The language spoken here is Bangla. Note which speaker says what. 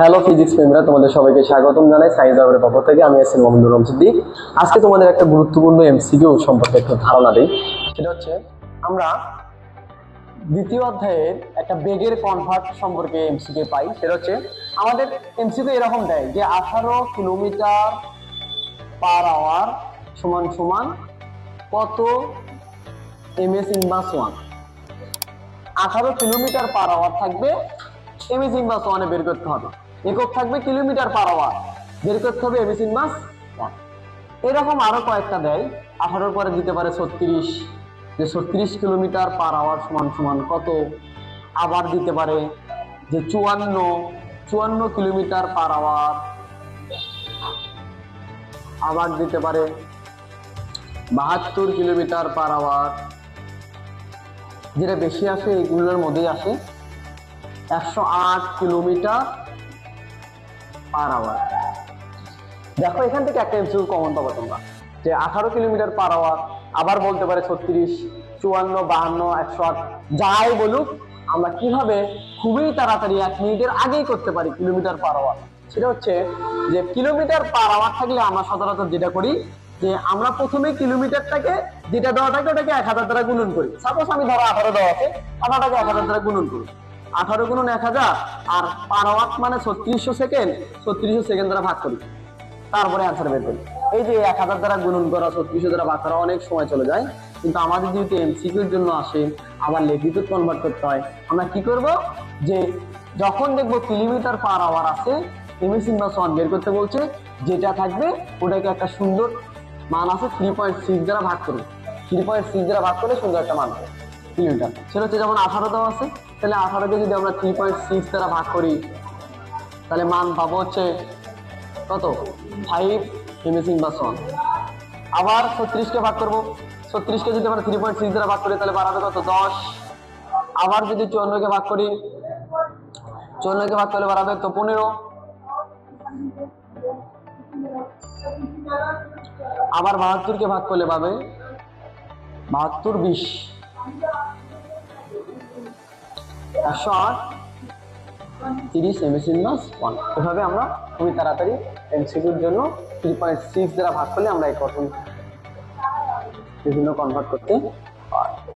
Speaker 1: হ্যালো ফিজিক্স প্রেমীরা, তোমাদের সবাইকে স্বাগতম জানাই সায়েন্স জবের পক্ষ থেকে। আমি আছি মোহাম্মদুর রহমান আজকে তোমাদের একটা গুরুত্বপূর্ণ এমসিকিউ সম্পর্কে একটু ধারণা দিই। সেটা হচ্ছে, আমরা দ্বিতীয় অধ্যায়ের একটা বেগের কনভার্ট সম্পর্কে এমসিকিউ পাই। সেটা হচ্ছে, আমাদের এমসিকিউ এরকম দেয় যে আঠারো কিলোমিটার পার আওয়ার সমান সমান কত এমএস ইনভার্স ওয়ান আঠারো কিলোমিটার পার আওয়ার থাকবে এমএস ইনভার্স ওয়ানে বের করতে হবে। একক থাকবে কিলোমিটার পার আওয়ার বের করতে হবে ইনভার্স ওয়ান এরকম আরও কয়েকটা দেয়, আঠারোর পরে দিতে পারে ছত্রিশ। যে ছত্রিশ কিলোমিটার পার আওয়ার সমান সমান কত? আবার দিতে পারে যে চুয়ান্ন। চুয়ান্ন কিলোমিটার পার আওয়ার আবার দিতে পারে বাহাত্তর কিলোমিটার পার আওয়ার যেটা বেশি আসে, এগুলোর মধ্যেই আসে। একশো আট কিলোমিটার পার আওয়ার দেখো, এখান থেকে একটা এমসিকিউ কমন পাবো তোমরা, যে আঠারো কিলোমিটার পার আওয়ার আবার বলতে পারে ছত্রিশ, চুয়ান্ন, বাহান্ন, একশো আট, যাই বলুক, আমরা কীভাবে খুবই তাড়াতাড়ি এক মিনিটের আগেই করতে পারি কিলোমিটার পার আওয়ার সেটা হচ্ছে যে কিলোমিটার পার আওয়ার থাকলে আমরা সচরাচর যেটা করি, যে আমরা প্রথমে কিলোমিটারটাকে যেটা দেওয়া থাকে ওটাকে এক হাজার দ্বারা গুণন করি। সাপোজ আমি ধরো আঠারো দেওয়া আছে, আঠারোটাকে এক হাজার দ্বারা গুণন করি। আঠারো গুণন এক হাজার, আর পার আওয়ার মানে ছত্রিশশো সেকেন্ড ছত্রিশশো সেকেন্ড দ্বারা ভাগ করি। তারপরে অ্যান্সার বের করি। এই যে এক হাজার দ্বারা গুণন করা, ছত্রিশশো দ্বারা ভাগ করা অনেক সময় চলে যায়। কিন্তু আমাদের যেহেতু এমসিকিউর জন্য আসে, আবার লিখিত কনভার্ট করতে হয়, আমরা কি করব? যে যখন দেখব কিলোমিটার পার আওয়ার আছে এমএসিন বা সন বের করতে বলছে, যেটা থাকবে ওটাকে একটা সুন্দর মান আছে থ্রি পয়েন্ট সিক্স দ্বারা ভাগ করি থ্রি পয়েন্ট সিক্স দ্বারা ভাগ করলে সুন্দর একটা মান হবে। কিলোমিটার সেটা হচ্ছে যেমন আঠারো আছে, তাহলে আঠারোকে যদি আমরা থ্রি পয়েন্ট সিক্স দ্বারা ভাগ করি, তাহলে মান পাবো হচ্ছে কত? ফাইভ এমএসিং বা সন আবার ছত্রিশকে ভাগ করব। ছত্রিশকে যদি আমরা থ্রি পয়েন্ট সিক্স দ্বারা ভাগ করি, তাহলে বাড়াবে কত? দশ। আবার যদি চুয়ান্নকে ভাগ করি, চুয়ান্নকে ভাগ করলে বাড়াবে তো পনেরো। আবার বাহাত্তরকে ভাগ করলে পাবে বাহাত্তর বিশ। একশো আট, তিরিশ এমএসিন মাস ওয়ান এভাবে আমরা খুবই তাড়াতাড়ি এমসিকিউর জন্য থ্রি পয়েন্ট সিক্স দ্বারা ভাগ করলে আমরা এই কঠোর বিভিন্ন কনভার্ট করতে